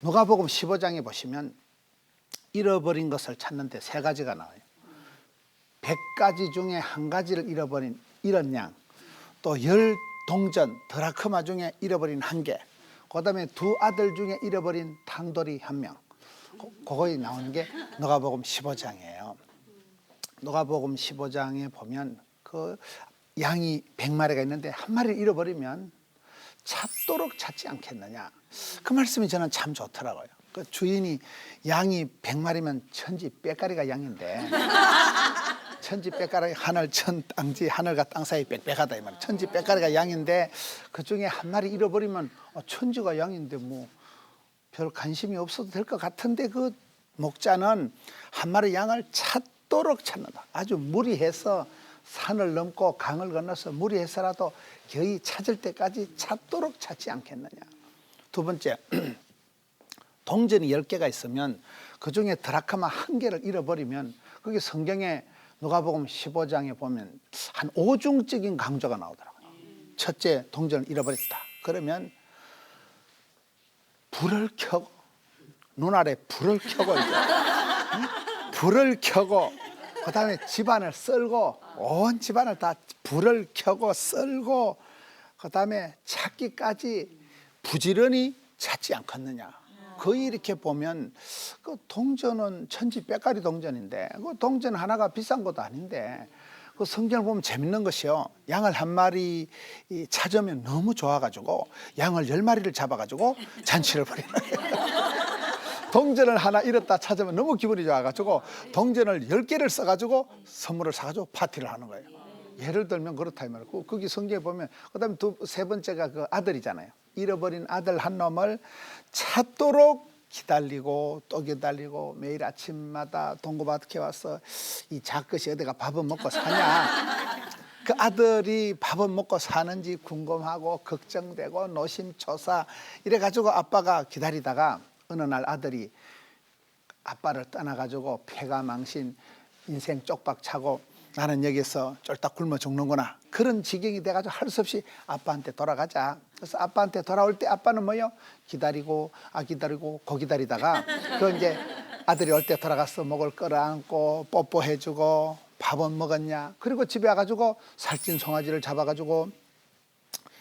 누가복음 15장에 보시면 잃어버린 것을 찾는데 세 가지가 나와요. 백 가지 중에 한 가지를 잃어버린 이런 양, 또 열 동전 드라크마 중에 잃어버린 한 개, 그다음에 두 아들 중에 잃어버린 탕돌이 한 명. 그- 그거에 나오는 게 누가복음 15장이에요. 누가복음 15장에 보면 그 양이 100마리가 있는데 한 마리를 잃어버리면 찾도록 찾지 않겠느냐. 그 말씀이 저는 참 좋더라고요. 그 주인이 양이 100마리면 천지 빽가리가 양인데 천지 빽가리 하늘 천 땅지 하늘과 땅 사이 빽빽하다 이 말이야. 천지 빽가리가 양인데 그 중에 한 마리 잃어버리면 어, 천지가 양인데 뭐 별 관심이 없어도 될 것 같은데 그 목자는 한 마리 양을 찾도록 찾는다. 아주 무리해서 산을 넘고 강을 건너서 무리해서라도 거의 찾을 때까지 찾도록 찾지 않겠느냐. 두 번째, 동전이 열개가 있으면 그 중에 드라크마 한 개를 잃어버리면 그게 성경에 누가복음 15장에 보면 한 오중적인 강조가 나오더라고요. 첫째, 동전을 잃어버렸다. 그러면 불을 켜고 눈 아래 불을 켜고 이제 응? 불을 켜고 그다음에 집안을 썰고 온 집안을 다 불을 켜고 썰고 그다음에 찾기까지 부지런히 찾지 않겠느냐. 거의 이렇게 보면 그 동전은 천지 빽가리 동전인데 그 동전 하나가 비싼 것도 아닌데 그 성경을 보면 재밌는 것이요. 양을 한 마리 이 찾으면 너무 좋아가지고 양을 열 마리를 잡아가지고 잔치를 벌이는. 동전을 하나 잃었다 찾으면 너무 기분이 좋아가지고 동전을 열 개를 써가지고 선물을 사가지고 파티를 하는 거예요. 예를 들면 그렇다 이. 그- 거기 성경에 보면 그다음에 두 세 번째가 그 아들이잖아요. 잃어버린 아들 한 놈을 찾도록 기다리고 또 기다리고 매일 아침마다 동고밭에 와서 이 작것이 어디가 밥은 먹고 사냐? 그 아들이 밥은 먹고 사는지 궁금하고 걱정되고 노심초사 이래 가지고 아빠가 기다리다가 어느 날 아들이 아빠를 떠나 가지고 폐가 망신 인생 쪽박 차고 나는 여기서 쫄딱 굶어 죽는구나. 그런 지경이 돼가지고 할 수 없이 아빠한테 돌아가자. 그래서 아빠한테 돌아올 때 아빠는 뭐요? 기다리고 아 기다리고 고 기다리다가 그 이제 아들이 올 때 돌아가서 목을 끌어안고 뽀뽀해주고 밥은 먹었냐? 그리고 집에 와가지고 살찐 송아지를 잡아가지고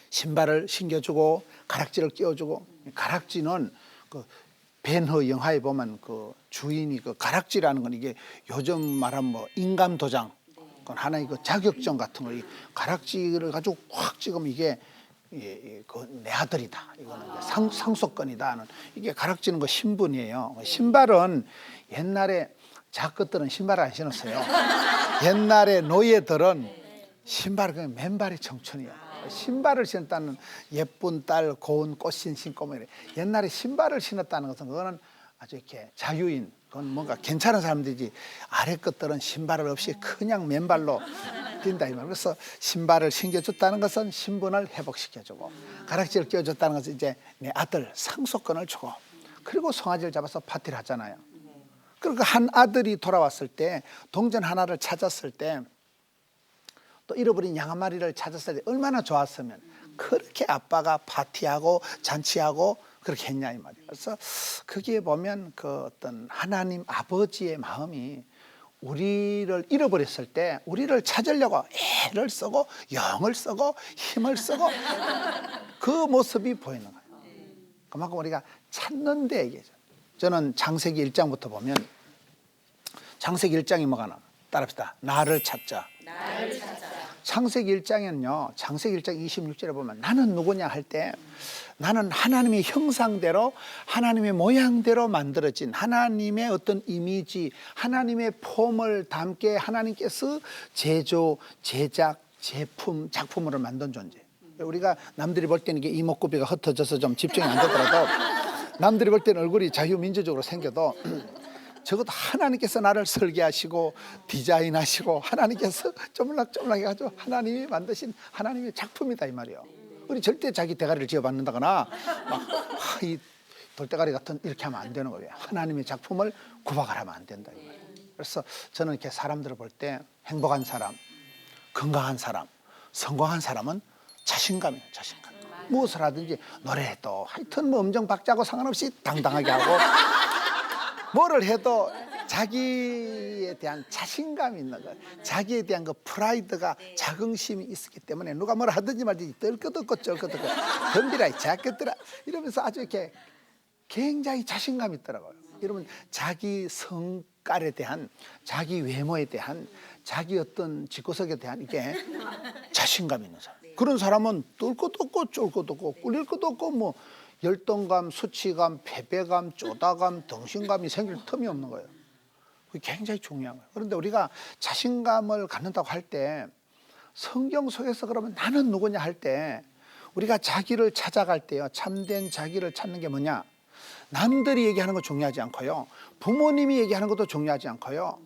신발을 신겨주고 가락지를 끼워주고. 가락지는 그 벤허 영화에 보면 그 주인이 그 가락지라는 건 이게 요즘 말하면 뭐 인감 도장 그건 하나의 그 자격증 같은 거이 가락지를 가지고 확 찍으면 이게 그내 아들이다 이거는 이제 상, 상속권이다 하는 이게 가락지는 그 신분이에요 신발은 옛날에 작것들은 신발을 안 신었어요 옛날에 노예들은 신발 그냥 맨발이 청춘이야. 신발을 신었다는 예쁜 딸 고운 꽃신 신고 뭐 이래. 옛날에 신발을 신었다는 것은 그거는 아주 이렇게 자유인 그건 뭔가 괜찮은 사람들이지 아래 것들은 신발을 없이 그냥 맨발로 뛴다 이 말. 그래서 신발을 신겨줬다는 것은 신분을 회복시켜주고 가락지를 끼워줬다는 것은 이제 내 아들 상속권을 주고 그리고 송아지를 잡아서 파티를 하잖아요. 그리고 한 아들이 돌아왔을 때 동전 하나를 찾았을 때 또 잃어버린 양 한 마리를 찾았을 때 얼마나 좋았으면 그렇게 아빠가 파티하고 잔치하고 그렇게 했냐 이 말이에요. 그래서 거기에 보면 그 어떤 하나님 아버지의 마음이 우리를 잃어버렸을 때 우리를 찾으려고 애를 쓰고 영을 쓰고 힘을 쓰고 그 모습이 보이는 거예요. 그만큼 우리가 찾는 데 얘기죠. 저는 장세기 1장부터 보면 장세기 1장이 뭐가 나? 따라합시다. 나를 찾자. 창세기 1장에는요. 창세기 1장 26절에 보면 나는 누구냐 할 때 나는 하나님의 형상대로 하나님의 모양대로 만들어진 하나님의 어떤 이미지, 하나님의 폼을 담게 하나님께서 제조, 제작, 제품, 작품으로 만든 존재. 우리가 남들이 볼 때는 이게 이목구비가 흩어져서 좀 집중이 안 되더라도 남들이 볼 때는 얼굴이 자유민주적으로 생겨도 적어도 하나님께서 나를 설계하시고 디자인하시고 하나님께서 쪼물락쪼물락 해 가지고 하나님이 만드신 하나님의 작품이다 이 말이에요. 우리 절대 자기 대가리를 지어 받는다거나 막이 돌대가리 같은 이렇게 하면 안 되는 거예요. 하나님의 작품을 구박을 하면 안 된다 이 말이에요. 그래서 저는 이렇게 사람들을 볼 때 행복한 사람, 건강한 사람, 성공한 사람은 자신감이에요. 자신감. 무엇을 하든지 노래도 하여튼 뭐 음정 박자고 상관없이 당당하게 하고 뭐를 해도 자기에 대한 자신감이 있는 거예요. 자기에 대한 그 프라이드가 자긍심이 있었기 때문에 누가 뭐라 하든지 말든지 떨거없고 쩔거없고 덤비라 작겠더라 이러면서 아주 이렇게 굉장히 자신감이 있더라고요. 여러분 자기 성깔에 대한 자기 외모에 대한 자기 어떤 집구석에 대한 이게 자신감 있는 사람. 그런 사람은 뚫 것도 없고 쫄 것도 없고 꿀릴 것도 없고 뭐 열등감, 수치감, 패배감, 쪼다감, 덩신감이 생길 틈이 없는 거예요. 그게 굉장히 중요한 거예요. 그런데 우리가 자신감을 갖는다고 할 때 성경 속에서 그러면 나는 누구냐 할 때 우리가 자기를 찾아갈 때요. 참된 자기를 찾는 게 뭐냐? 남들이 얘기하는 거 중요하지 않고요. 부모님이 얘기하는 것도 중요하지 않고요.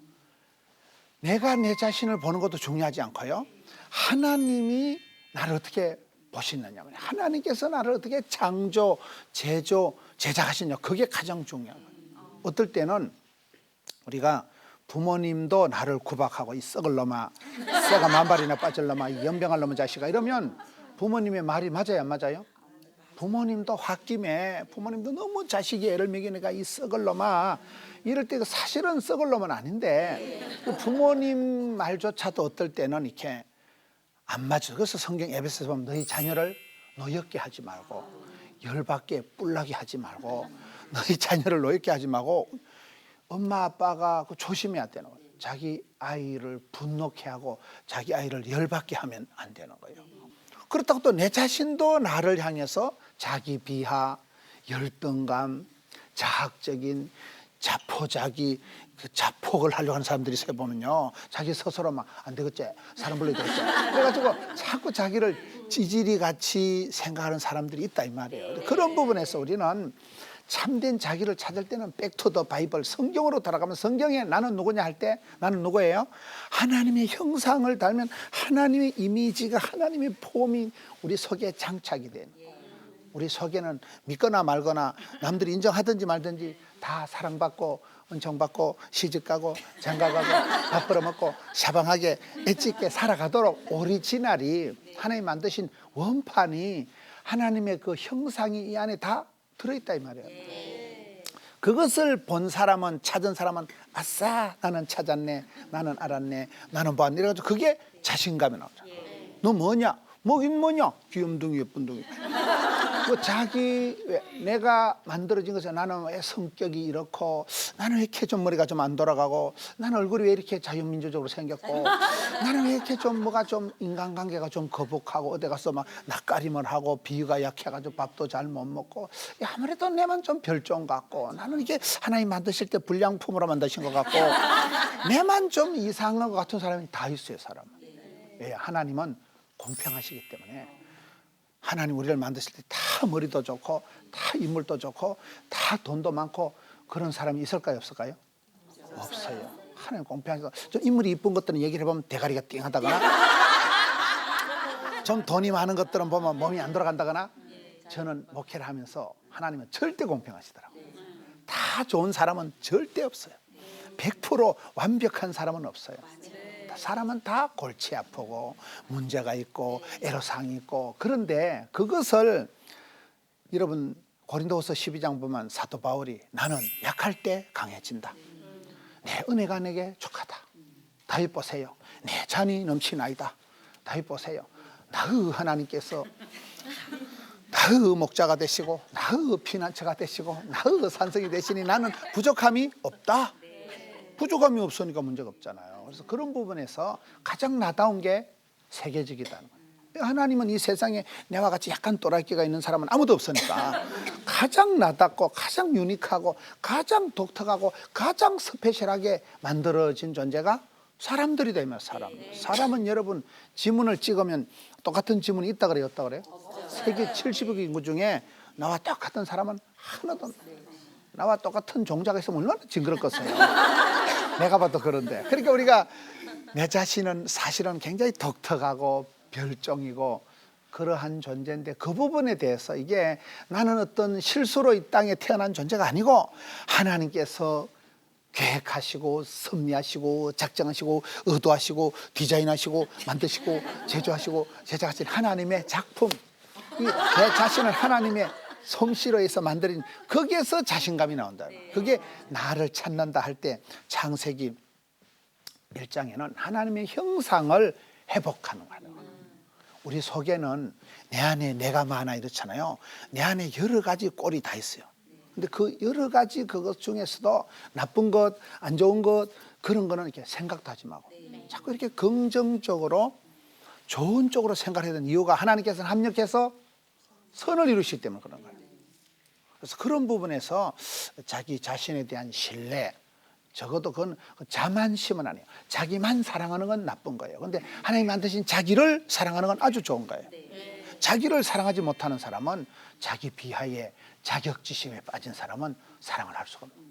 내가 내 자신을 보는 것도 중요하지 않고요. 하나님이 나를 어떻게 보시느냐. 하나님께서 나를 어떻게 창조, 제조, 제작하시냐. 그게 가장 중요한 거예요. 어떨 때는 우리가 부모님도 나를 구박하고 이 썩을 놈아, 쇠가 만발이나 빠질 놈아, 이 연병할 놈의 자식아 이러면 부모님의 말이 맞아요, 안 맞아요? 부모님도 홧김에 부모님도 너무 자식이 애를 먹이니까 이 썩을 놈아 이럴 때 사실은 썩을 놈은 아닌데 그 부모님 말조차도 어떨 때는 이렇게 안 맞아. 그래서 성경 에베소서 보면 너희 자녀를 노엽게 하지 말고 열받게 뿔나게 하지 말고 너희 자녀를 노엽게 하지 말고 엄마 아빠가 그 조심해야 되는 거예요. 자기 아이를 분노케 하고 자기 아이를 열받게 하면 안 되는 거예요. 그렇다고 또 내 자신도 나를 향해서 자기 비하, 열등감, 자학적인 자포자기 그 자폭을 하려고 하는 사람들이 세 보면요. 자기 스스로 막 안 되겠지. 사람 불러야 되겠지. 그래가지고 자꾸 자기를 찌질이 같이 생각하는 사람들이 있다 이 말이에요. 그런 부분에서 우리는 참된 자기를 찾을 때는 백투더 바이블 성경으로 돌아가면 성경에 나는 누구냐 할 때 나는 누구예요? 하나님의 형상을 닮은 하나님의 이미지가 하나님의 폼이 우리 속에 장착이 거예요. 우리 속에는 믿거나 말거나 남들이 인정하든지 말든지 다 사랑받고 은총 받고 시집 가고 장가 가고 밥 벌어먹고 샤방하게 엣지있게 살아가도록 오리지널이 하나님 만드신 원판이 하나님의 그 형상이 이 안에 다 들어있다 이 말이에요. 그것을 본 사람은 찾은 사람은 아싸 나는 찾았네 나는 알았네 나는 봤네 이래가지고 그게 자신감이 나오죠. 너 뭐냐? 뭐긴 뭐냐? 귀염둥이 예쁜둥이. 그 자기 왜 내가 만들어진 것에 나는 왜 성격이 이렇고 나는 왜 이렇게 좀 머리가 좀 안 돌아가고 나는 얼굴이 왜 이렇게 자유민주적으로 생겼고 나는 왜 이렇게 좀 뭐가 좀 인간관계가 좀 거북하고 어디 가서 막 낯가림을 하고 비위가 약해가지고 밥도 잘 못 먹고 야, 아무래도 내만 좀 별종 같고 나는 이게 하나님 만드실 때 불량품으로 만드신 것 같고 내만 좀 이상한 것 같은 사람이 다 있어요 사람은. 왜 하나님은 공평하시기 때문에 하나님 우리를 만드실 때 다 머리도 좋고 다 인물도 좋고 다 돈도 많고 그런 사람이 있을까요 없을까요? 없어요. 하나님 공평해서 좀 인물이 이쁜 것들은 얘기를 해보면 대가리가 띵하다거나 좀 돈이 많은 것들은 보면 몸이 안 돌아간다거나 저는 목회를 하면서 하나님은 절대 공평하시더라고요. 다 좋은 사람은 절대 없어요. 100% 완벽한 사람은 없어요. 사람은 다 골치 아프고 문제가 있고 애로사항이 있고 그런데 그것을 여러분 고린도후서 12장 보면 사도 바울이 나는 약할 때 강해진다. 내 은혜가 내게 족하다. 다윗 보세요. 내 잔이 넘치나이다. 다윗 보세요. 나의 하나님께서 나의 목자가 되시고 나의 피난처가 되시고 나의 산성이 되시니 나는 부족함이 없다. 부족함이 없으니까 문제가 없잖아요. 그래서 그런 부분에서 가장 나다운 게 세계적이다는 거예요. 하나님은 이 세상에 내와 같이 약간 또라이끼가 있는 사람은 아무도 없으니까 가장 나답고 가장 유니크하고 가장 독특하고 가장 스페셜하게 만들어진 존재가 사람들이 되면 사람. 사람은 여러분 지문을 찍으면 똑같은 지문이 있다 그래요, 없다 그래요? 세계 70억 인구 중에 나와 똑같은 사람은 하나도 없어요. 나와 똑같은 종자가 있으면 얼마나 징그럽겠어요. 내가 봐도 그런데. 그러니까 우리가 내 자신은 사실은 굉장히 독특하고 별종이고 그러한 존재인데 그 부분에 대해서 이게 나는 어떤 실수로 이 땅에 태어난 존재가 아니고 하나님께서 계획하시고 섭리하시고 작정하시고 의도하시고 디자인하시고 만드시고 제조하시고 제작하신 하나님의 작품 이내 자신을 하나님의 솜씨로 해서 만들인 거기에서 자신감이 나온다. 그게 나를 찾는다 할 때 창세기 1장에는 하나님의 형상을 회복하는 거예요. 우리 속에는 내 안에 내가 많아 이렇잖아요. 내 안에 여러 가지 꼴이 다 있어요. 근데 그 여러 가지 그것 중에서도 나쁜 것, 안 좋은 것 그런 거는 이렇게 생각도 하지 말고 자꾸 이렇게 긍정적으로 좋은 쪽으로 생각해야 되는 이유가 하나님께서는 합력해서 선을 이루시기 때문에 그런 거예요. 그래서 그런 부분에서 자기 자신에 대한 신뢰, 적어도 그건 자만심은 아니에요. 자기만 사랑하는 건 나쁜 거예요. 근데 하나님 만드신 자기를 사랑하는 건 아주 좋은 거예요. 자기를 사랑하지 못하는 사람은 자기 비하에 자격지심에 빠진 사람은 사랑을 할 수가 거예요.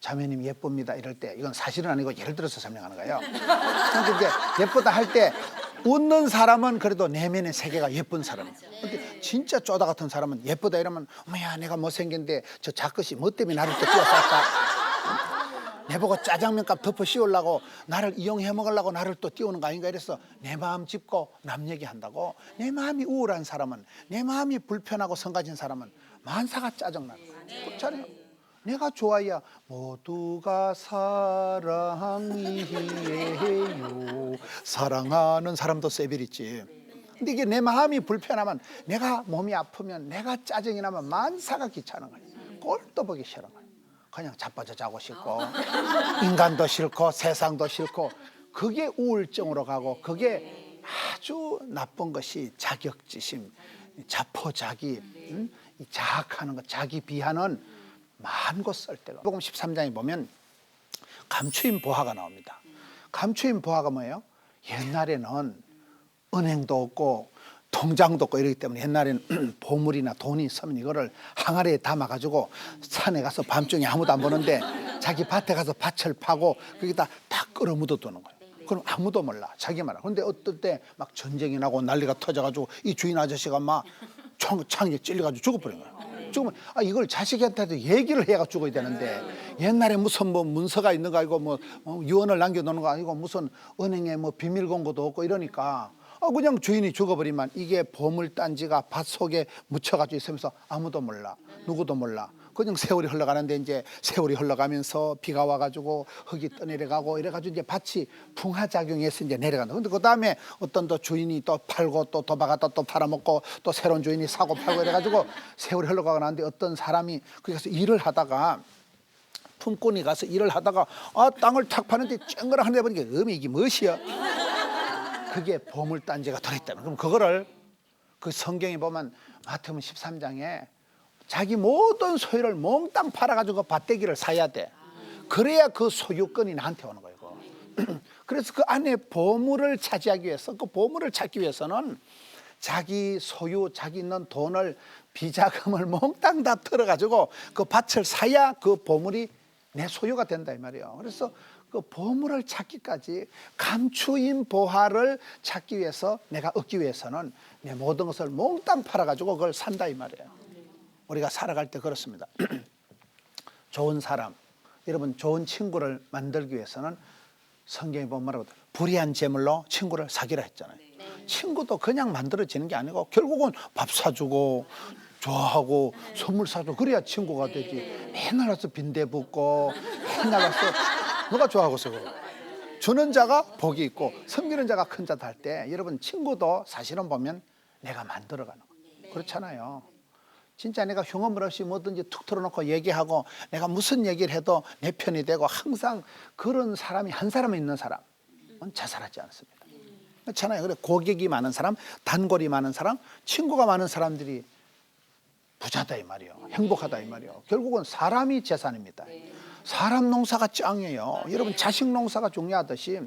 자매님 예쁩니다 이럴 때 이건 사실은 아니고 예를 들어서 설명하는 거예요. 근데 이제 예쁘다 할 때 웃는 사람은 그래도 내면의 세계가 예쁜 사람이에요. 근데 진짜 쪼다 같은 사람은 예쁘다 이러면 어머야 내가 못생긴데 저 자것이 뭐 때문에 나를 또 띄워쌌다. 내보고 짜장면값 덮어 씌우려고 나를 이용해 먹으려고 나를 또 띄우는 거 아닌가 이래서 내 마음 짚고 남 얘기한다고 내 마음이 우울한 사람은 내 마음이 불편하고 성가진 사람은 만사가 짜증나는 거예요. 그렇잖아요. 내가 좋아야 모두가 사랑이에요. 사랑하는 사람도 세빌 있지. 근데 이게 내 마음이 불편하면 내가 몸이 아프면 내가 짜증이 나면 만사가 귀찮은 거예요. 꼴도 보기 싫은 거예요. 그냥 자빠져 자고 싶고 인간도 싫고 세상도 싫고 그게 우울증으로 가고 그게 아주 나쁜 것이 자격지심, 자포자기, 음? 이 자학하는 것, 자기 비하는 많고 쓸 데가. 복음 13장에 보면 감추인 보화가 나옵니다. 감추인 보화가 뭐예요? 옛날에는 은행도 없고 통장도 없고 이러기 때문에 옛날에는 보물이나 돈이 있으면 이거를 항아리에 담아가지고 산에 가서 밤중에 아무도 안 보는데 자기 밭에 가서 밭을 파고 거기다 딱 끌어 묻어두는 거예요. 그럼 아무도 몰라. 자기만 알아. 근데 어떨 때 막 전쟁이 나고 난리가 터져가지고 이 주인 아저씨가 막 총, 창에 찔려가지고 죽어버린 거예요. 죽으면 아 이걸 자식한테도 얘기를 해가 죽어야 되는데 옛날에 무슨 뭐 문서가 있는 거 아니고 뭐 어, 유언을 남겨놓는 거 아니고 무슨 은행에 뭐 비밀 공고도 없고 이러니까 아 그냥 주인이 죽어버리면 이게 보물 단지가 밭 속에 묻혀가지고 있으면서 아무도 몰라 누구도 몰라 그냥 세월이 흘러가는데 이제 세월이 흘러가면서 비가 와가지고 흙이 떠내려가고 이래가지고 이제 밭이 풍화작용해서 이제 내려간다. 근데 그 다음에 어떤 또 주인이 또 팔고 또 도박하다 또 팔아먹고 또 새로운 주인이 사고 팔고 이래가지고 세월이 흘러가고 나는데 어떤 사람이 거기서 일을 하다가 품꾼이 가서 일을 하다가 아 땅을 탁 파는데 쨍그랑 하늘 보니까 음이 이게 무엇이야? 그게 보물단지가 들어있다는 그럼 그거를 그 성경에 보면 마태복음 13장에 자기 모든 소유를 몽땅 팔아가지고 밭대기를 사야 돼. 그래야 그 소유권이 나한테 오는 거예요. 그래서 그 안에 보물을 차지하기 위해서 그 보물을 찾기 위해서는 자기 소유, 자기 있는 돈을 비자금을 몽땅 다 털어가지고 그 밭을 사야 그 보물이 내 소유가 된다 이 말이에요. 그래서 그 보물을 찾기까지 감추인 보화를 찾기 위해서 내가 얻기 위해서는 내 모든 것을 몽땅 팔아가지고 그걸 산다 이 말이에요. 우리가 살아갈 때 그렇습니다. 좋은 사람, 여러분 좋은 친구를 만들기 위해서는 성경에 보면 말하고 불의한 재물로 친구를 사기라 했잖아요. 친구도 그냥 만들어지는 게 아니고 결국은 밥 사주고 좋아하고 선물 사주고 그래야 친구가 되지. 맨날 와서 빈대 붓고 맨날 와서 누가 좋아하겠어 그거. 주는 자가 복이 있고 섬기는 자가 큰 자다 할 때 여러분 친구도 사실은 보면 내가 만들어가는 거 그렇잖아요. 진짜 내가 흉어물 없이 뭐든지 툭 털어놓고 얘기하고 내가 무슨 얘기를 해도 내 편이 되고 항상 그런 사람이 한 사람은 있는 사람은 자살하지 않습니다. 그렇잖아요. 그래 고객이 많은 사람, 단골이 많은 사람, 친구가 많은 사람들이 부자다 이 말이요. 행복하다 이 말이요. 결국은 사람이 재산입니다. 사람 농사가 짱이에요. 여러분 자식 농사가 중요하듯이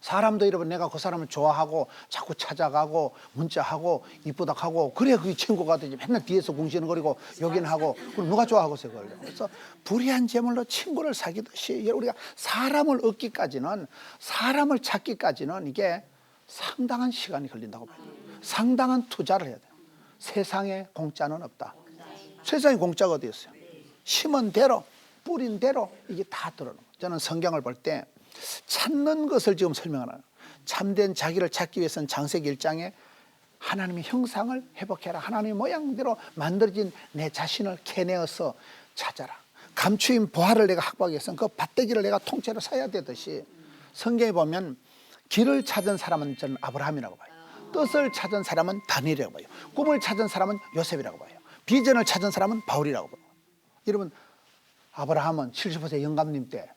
사람도 여러분 내가 그 사람을 좋아하고 자꾸 찾아가고 문자하고 이쁘다 하고 그래 그게 친구가 되지. 맨날 뒤에서 궁시렁거리고 욕이나 하고 그럼 누가 좋아하겠어요. 그걸 그래서 불의한 재물로 친구를 사귀듯이 우리가 사람을 얻기까지는 사람을 찾기까지는 이게 상당한 시간이 걸린다고 봐요. 상당한 투자를 해야 돼요. 세상에 공짜는 없다. 세상에 공짜가 어디 있어요? 심은 대로 뿌린 대로 이게 다 거예요 저는 성경을 볼 때 찾는 것을 지금 설명하는 참된 자기를 찾기 위해서는 장세기 1장에 하나님의 형상을 회복해라. 하나님의 모양대로 만들어진 내 자신을 캐내어서 찾아라. 감추인 보화를 내가 확보하기 위해서는 그 밭대기를 내가 통째로 사야 되듯이 성경에 보면 길을 찾은 사람은 저는 아브라함이라고 봐요. 뜻을 찾은 사람은 다니엘이라고 봐요. 꿈을 찾은 사람은 요셉이라고 봐요. 비전을 찾은 사람은 바울이라고 봐요. 여러분 아브라함은 70% 영감님 때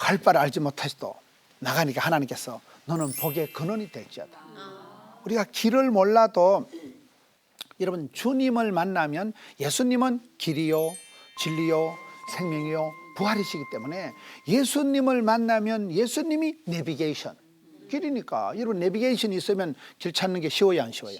갈 바를 알지 못해서도 나가니까 하나님께서 너는 복의 근원이 될지어다. 우리가 길을 몰라도 여러분 주님을 만나면 예수님은 길이요 진리요 생명이요 부활이시기 때문에 예수님을 만나면 예수님이 내비게이션 길이니까 여러분 내비게이션이 있으면 길 찾는 게 쉬워요 안 쉬워요?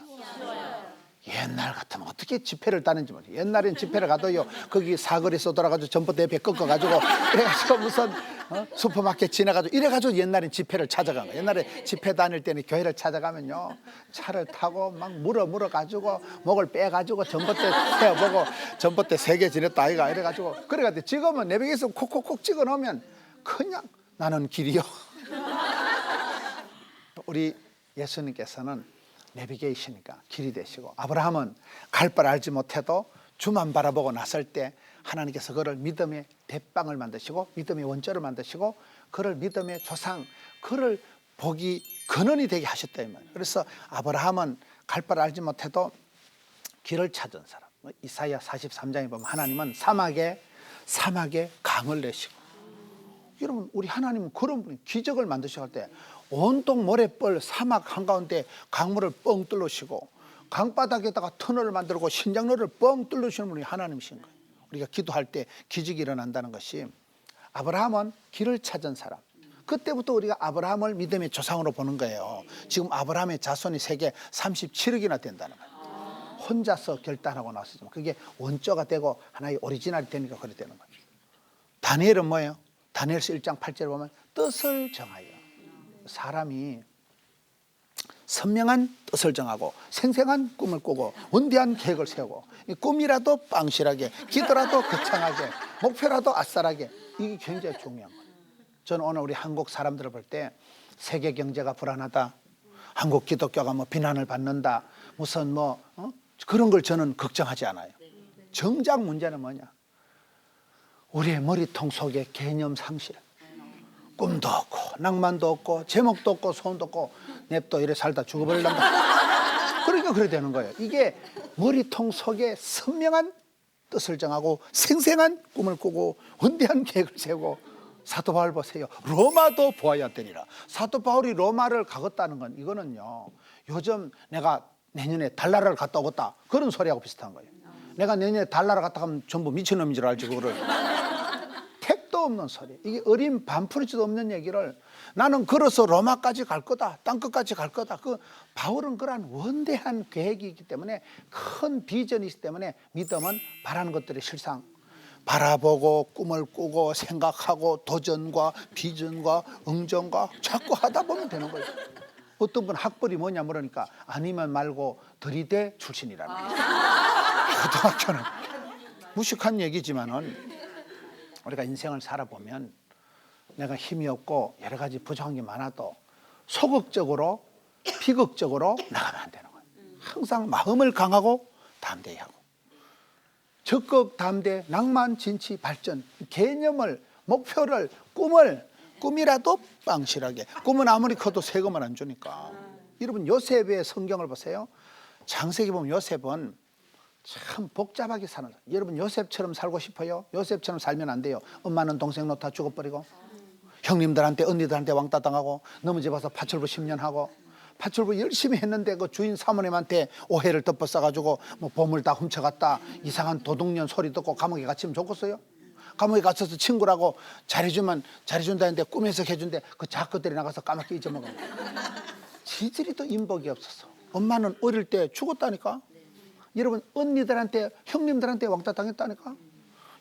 옛날 같으면 어떻게 집회를 따는지 모르겠어요. 옛날엔 집회를 가도요, 거기 사거리에서 돌아가지고 전봇대 옆에 꺾어가지고, 이래가지고 무슨, 어? 슈퍼마켓 지나가지고, 이래가지고 옛날엔 집회를 찾아간 거예요. 옛날에 집회 다닐 때는 교회를 찾아가면요, 차를 타고 막 물어 물어가지고, 목을 빼가지고 전봇대 세워보고, 전봇대 세 개 지냈다, 아이가. 이래가지고, 그래가지고 지금은 내비게이서 콕콕콕 찍어 놓으면 그냥 나는 길이요. 우리 예수님께서는 내비게이션이니까 길이 되시고 아브라함은 갈 바를 알지 못해도 주만 바라보고 나설 때 하나님께서 그를 믿음의 대빵을 만드시고 믿음의 원조를 만드시고 그를 믿음의 조상 그를 복이 근원이 되게 하셨다 이 말이에요. 그래서 아브라함은 갈 바를 알지 못해도 길을 찾은 사람. 뭐 이사야 43장에 보면 하나님은 사막에 사막에 강을 내시고 여러분 우리 하나님은 그런 분이 기적을 만드셔 할때 온통 모래벌 사막 한가운데 강물을 뻥 뚫으시고 강바닥에다가 터널을 만들고 신장로를 뻥 뚫으시는 분이 하나님이신 거예요. 우리가 기도할 때 기적이 일어난다는 것이 아브라함은 길을 찾은 사람. 그때부터 우리가 아브라함을 믿음의 조상으로 보는 거예요. 지금 아브라함의 자손이 세계 37억이나 된다는 거예요. 혼자서 결단하고 나섰지만 그게 원조가 되고 하나의 오리지널이 되니까 그래 되는 거예요. 다니엘은 뭐예요? 다니엘서 1장 8절에 보면 뜻을 정하여 사람이 선명한 뜻을 정하고 생생한 꿈을 꾸고 원대한 계획을 세우고 이 꿈이라도 빵실하게 기도라도 거창하게 목표라도 아싸라게 이게 굉장히 중요한 거예요. 저는 오늘 우리 한국 사람들을 볼 때 세계 경제가 불안하다. 한국 기독교가 뭐 비난을 받는다. 무슨 뭐 어? 그런 걸 저는 걱정하지 않아요. 정작 문제는 뭐냐? 우리의 머리통 속에 개념 상실. 꿈도 없고 낭만도 없고 제목도 없고 소원도 없고 냅둬 이래 살다 죽어버릴란다. 그러니까 그래 되는 거예요. 이게 머리통 속에 선명한 뜻을 정하고 생생한 꿈을 꾸고 원대한 계획을 세우고 사도 바울 보세요. 로마도 보아야 되리라. 사도 바울이 로마를 가겠다는 건 이거는요. 요즘 내가 내년에 달나라를 갔다 오겠다. 그런 소리하고 비슷한 거예요. 내가 내년에 달나라 갔다 가면 전부 미친놈인 줄 알지 그거를. 택도 없는 소리. 이게 어린 반푼이지도 없는 얘기를 나는 걸어서 로마까지 갈 거다. 땅끝까지 갈 거다. 그 바울은 그러한 원대한 계획이 있기 때문에 큰 비전이 있기 때문에 믿음은 바라는 것들의 실상. 바라보고 꿈을 꾸고 생각하고 도전과 비전과 응정과 자꾸 하다 보면 되는 거예요. 어떤 분 학벌이 뭐냐 물으니까 아니면 말고 들이대 출신이라는 거예요. 고등학교는 무식한 얘기지만은 우리가 인생을 살아보면 내가 힘이 없고 여러 가지 부족한 게 많아도 소극적으로 비극적으로 나가면 안 되는 거예요. 항상 마음을 강하고 담대히 하고. 적극 담대 낭만 진치 발전 개념을 목표를 꿈을 꿈이라도 빵실하게. 꿈은 아무리 커도 세금을 안 주니까. 여러분 요셉의 성경을 보세요. 창세기 보면 요셉은 참 복잡하게 사는 사람. 여러분 요셉처럼 살고 싶어요? 요셉처럼 살면 안 돼요. 엄마는 동생 놓다 죽어버리고 형님들한테 언니들한테 왕따 당하고 넘어져봐서 파출부 10년 하고 파출부 열심히 했는데 그 주인 사모님한테 오해를 덮어 써가지고 뭐 보물 다 훔쳐갔다 이상한 도둑년 소리 듣고 감옥에 갇히면 좋겠어요? 감옥에 갇혀서 친구라고 잘해주면 잘해준다는데 꿈에서 해준대 그 작것들이 나가서 까맣게 잊어먹어 지들이 또 인복이 없었어 엄마는 어릴 때 죽었다니까 여러분 언니들한테 형님들한테 왕따 당했다니까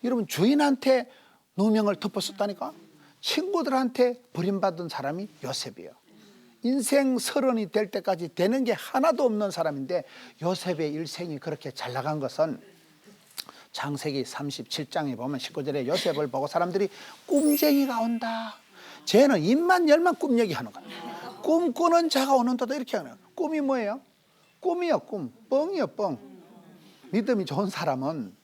여러분 주인한테 누명을 덮었었다니까 친구들한테 버림받은 사람이 요셉이에요 인생 서른이 될 때까지 되는 게 하나도 없는 사람인데 요셉의 일생이 그렇게 잘 나간 것은 창세기 37장에 보면 19절에 요셉을 보고 사람들이 꿈쟁이가 온다. 쟤는 입만 열만 꿈 얘기하는 거야. 꿈꾸는 자가 오는다도 이렇게 하는 거야. 꿈이 뭐예요? 꿈이요 꿈 뻥이요 뻥 믿음이 좋은 사람은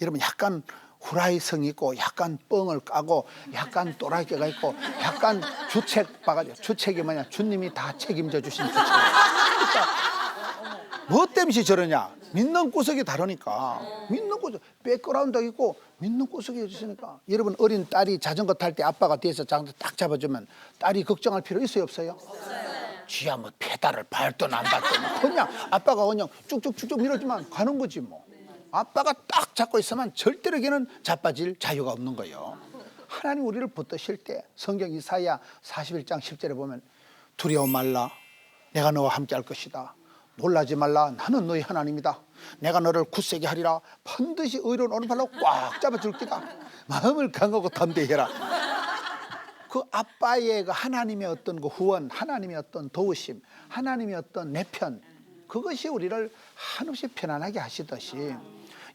여러분 약간 후라이성 있고 약간 뻥을 까고 약간 또라이가 있고 약간 주책 봐가지고 주책이 뭐냐 주님이 다 책임져 주신 주책 뭐 때문에 저러냐? 믿는 구석이 다르니까. 믿는 구석, 백그라운드 있고 믿는 구석이 있으니까. 여러분 어린 딸이 자전거 탈 때 아빠가 뒤에서 자전거 딱 잡아주면 딸이 걱정할 필요 있어요 없어요? 지야 뭐 페달을 밟든 안 밟든 그냥 아빠가 그냥 쭉쭉쭉쭉 밀어주면 가는 거지 뭐. 아빠가 딱 잡고 있으면 절대로 걔는 자빠질 자유가 없는 거예요. 하나님 우리를 붙드실 때 성경 이사야 41장 10절에 보면 두려워 말라 내가 너와 함께 할 것이다. 놀라지 말라 나는 너희 하나님이다. 내가 너를 굳세게 하리라. 반드시 의로운 오른팔로 꽉 잡아줄 기다. 마음을 강하고 담대해라. 그 아빠의 그 하나님의 어떤 그 후원, 하나님의 어떤 도우심, 하나님의 어떤 내편 그것이 우리를 한없이 편안하게 하시듯이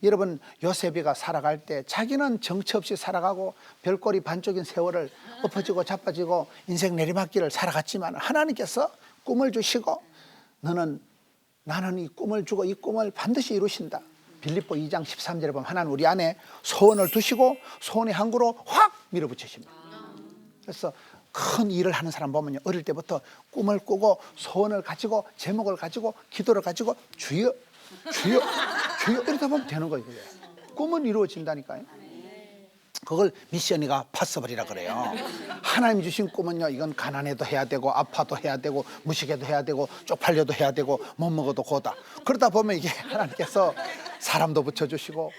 여러분 요셉이가 살아갈 때 자기는 정처 없이 살아가고 별꼴이 반쪽인 세월을 엎어지고 자빠지고 인생 내리막길을 살아갔지만 하나님께서 꿈을 주시고 너는 나는 이 꿈을 주고 이 꿈을 반드시 이루신다. 빌립보 2장 13절에 보면 하나님 우리 안에 소원을 두시고 소원의 항구로 확 밀어붙이십니다. 그래서 큰 일을 하는 사람 보면요. 어릴 때부터 꿈을 꾸고 소원을 가지고 제목을 가지고 기도를 가지고 주여 주여 주여 이러다 보면 되는 거예요. 꿈은 이루어진다니까요. 그걸 미션이가 파서블이라 그래요. 하나님이 주신 꿈은요. 이건 가난해도 해야 되고 아파도 해야 되고 무식해도 해야 되고 쪽팔려도 해야 되고 못 먹어도 고다. 그러다 보면 이게 하나님께서 사람도 붙여주시고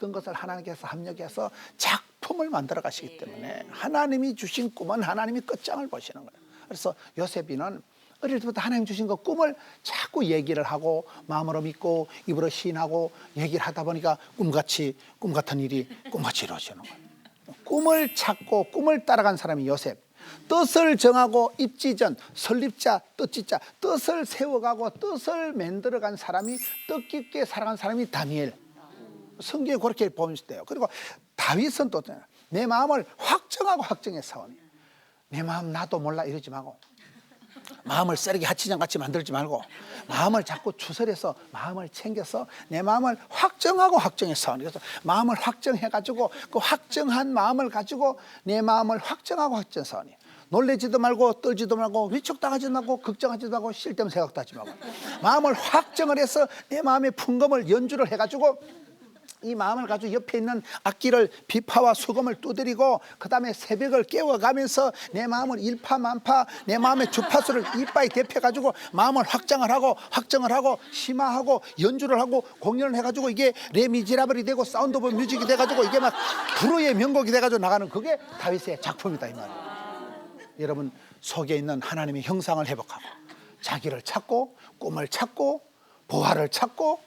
모든 것을 하나님께서 합력해서 작품을 만들어 가시기 때문에 하나님이 주신 꿈은 하나님이 끝장을 보시는 거예요. 그래서 요셉이는 어릴 때부터 하나님 주신 그 꿈을 자꾸 얘기를 하고 마음으로 믿고 입으로 시인하고 얘기를 하다 보니까 꿈같이 꿈 같은 일이 꿈같이 이루어지는 거예요. 꿈을 찾고 꿈을 따라간 사람이 요셉. 뜻을 정하고 입지전, 설립자, 뜻지자, 뜻을 세워가고 뜻을 만들어간 사람이 뜻깊게 살아간 사람이 다니엘. 성경에 그렇게 보면 돼요. 그리고 다윗은 또 내 마음을 확정하고 확정해 사오니 내 마음 나도 몰라 이러지 말고 마음을 쓰레기 하치장 같이 만들지 말고 마음을 자꾸 추설해서 마음을 챙겨서 내 마음을 확정하고 확정해 사오니 그래서 마음을 확정해 가지고 그 확정한 마음을 가지고 내 마음을 확정하고 확정 사오니 놀래지도 말고 떨지도 말고 위축당하지도 말고 걱정하지도 말고 쓸데없는 생각도 하지 말고 마음을 확정을 해서 내 마음의 풍금을 연주를 해가지고 이 마음을 가지고 옆에 있는 악기를 비파와 수금을 두드리고 그 다음에 새벽을 깨워가면서 내 마음을 일파만파 내 마음의 주파수를 이빠이 대표 가지고 마음을 확장을 하고 확정을 하고 심화하고 연주를 하고 공연을 해가지고 이게 레미지라블이 되고 사운드 오브 뮤직이 돼가지고 이게 막 불후의 명곡이 돼가지고 나가는 그게 다윗의 작품이다 이 말이에요. 여러분 속에 있는 하나님의 형상을 회복하고 자기를 찾고 꿈을 찾고 보화를 찾고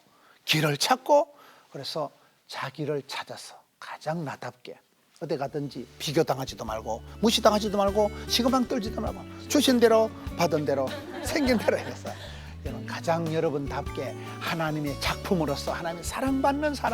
길을 찾고 그래서 자기를 찾아서 가장 나답게 어디 가든지 비교당하지도 말고 무시당하지도 말고 시금방 떨지도 말고 주신 대로 받은 대로 생긴 대로 해서 여러분 가장 여러분답게 하나님의 작품으로서 하나님의 사랑받는 사람